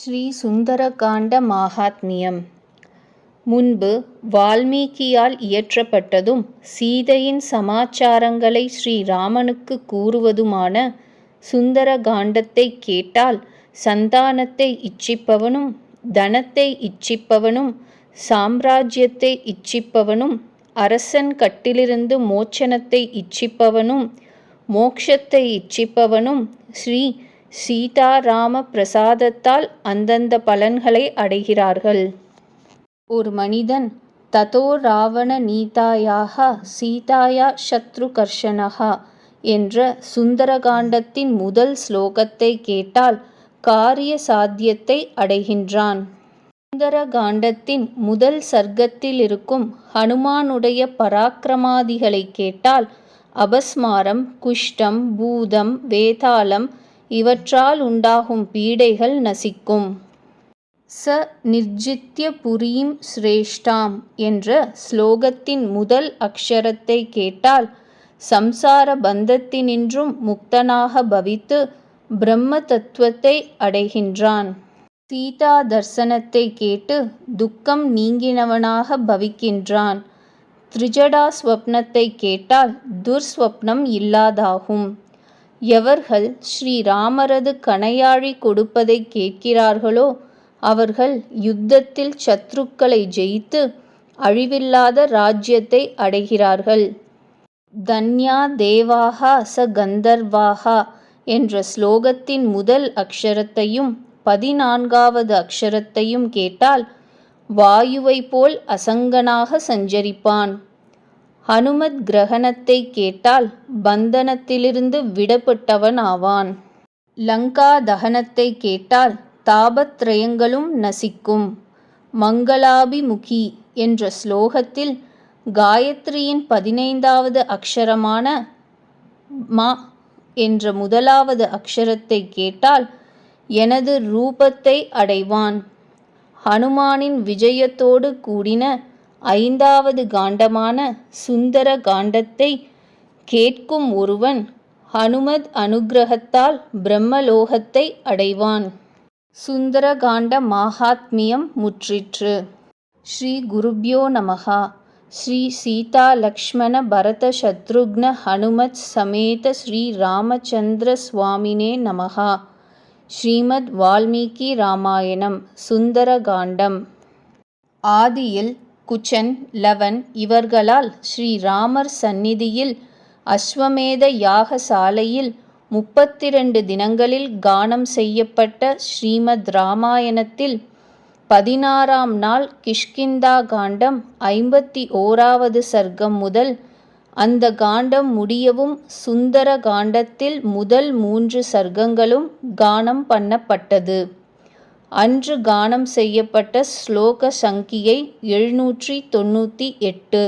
ஸ்ரீ சுந்தரகாண்ட மகாத்மியம் முன்பு வால்மீகியால் இயற்றப்பட்டதும் சீதையின் சமாச்சாரங்களை ஸ்ரீராமனுக்கு கூறுவதுமான சுந்தரகாண்டத்தை கேட்டால் சந்தானத்தை இச்சிப்பவனும் தனத்தை இச்சிப்பவனும் சாம்ராஜ்யத்தை இச்சிப்பவனும் அரசன் கட்டிலிருந்து மோட்சணத்தை இச்சிப்பவனும் மோக்ஷத்தை இச்சிப்பவனும் ஸ்ரீ சீதாராம பிரசாதத்தால் அந்தந்த பலன்களை அடைகிறார்கள். ஒரு மனிதன் ததோ ராவண நீதாயாக சீதாயா சத்ருகர்ஷனகா என்ற சுந்தரகாண்டத்தின் முதல் ஸ்லோகத்தை கேட்டால் காரிய சாத்தியத்தை அடைகின்றான். சுந்தரகாண்டத்தின் முதல் சர்க்கத்தில் இருக்கும் ஹனுமானுடைய பராக்கிரமாதிகளைக் கேட்டால் அபஸ்மாரம் குஷ்டம் பூதம் வேதாளம் இவற்றால் உண்டாகும் பீடைகள் நசிக்கும். ச நிர்ஜித்ய புரீம் சிரேஷ்டாம் என்ற ஸ்லோகத்தின் முதல் அக்ஷரத்தை கேட்டால் சம்சார பந்தத்தினின்றும் முக்தனாக பவித்து பிரம்ம தத்துவத்தை அடைகின்றான். சீதா தர்சனத்தை கேட்டு துக்கம் நீங்கினவனாக பவிக்கின்றான். திரிஜடா ஸ்வப்னத்தை கேட்டால் துர்ஸ்வப்னம் இல்லாதாகும். எவர்கள் ஸ்ரீராமரது கணையாழி கொடுப்பதைக் கேட்கிறார்களோ அவர்கள் யுத்தத்தில் சத்ருக்களை ஜெயித்து அழிவில்லாத ராஜ்யத்தை அடைகிறார்கள். தன்யா தேவாகா ச கந்தர்வாஹா என்ற ஸ்லோகத்தின் முதல் அக்ஷரத்தையும் பதினான்காவது அக்ஷரத்தையும் கேட்டால் வாயுவைப் போல் அசங்கனாக சஞ்சரிப்பான். ஹனுமத் கிரகணத்தை கேட்டால் பந்தனத்திலிருந்து விடப்பட்டவன் ஆவான். லங்கா தகனத்தைக் கேட்டால் தாபத்ரயங்களும் நசிக்கும். மங்களாபிமுகி என்ற ஸ்லோகத்தில் காயத்ரியின் பதினைந்தாவது அக்ஷரமான ம என்ற முதலாவது அக்ஷரத்தைக் கேட்டால் எனது ரூபத்தை அடைவான். ஹனுமானின் விஜயத்தோடு கூடின ஐந்தாவது காண்டமான சுந்தர காண்டத்தை கேட்கும் ஒருவன் ஹனுமத் அனுக்கிரகத்தால் பிரம்மலோகத்தை அடைவான். சுந்தரகாண்ட மாகாத்மியம் முற்றிற்று. ஸ்ரீ குருப்யோ நமகா ஸ்ரீ சீதா லக்ஷ்மண பரத சத்ருக்ன ஹனுமத் சமேத ஸ்ரீ ராமச்சந்திர சுவாமினே நமகா ஸ்ரீமத் வால்மீகி ராமாயணம் சுந்தரகாண்டம் ஆதியில் குச்சன் லவன் இவர்களால் ஸ்ரீராமர் சந்நிதியில் அஸ்வமேத யாக சாலையில் முப்பத்திரண்டு தினங்களில் கானம் செய்யப்பட்ட ஸ்ரீமத் ராமாயணத்தில் பதினாறாம் நாள் கிஷ்கிந்தா காண்டம் ஐம்பத்தி ஓராவது சர்க்கம் முதல் அந்த காண்டம் முடியவும் சுந்தர காண்டத்தில் முதல் மூன்று சர்க்கங்களும் கானம் பண்ணப்பட்டது. அன்று கானம் செய்யப்பட்ட ஸ்லோக சங்கியை எழுநூற்றி தொண்ணூற்றி எட்டு.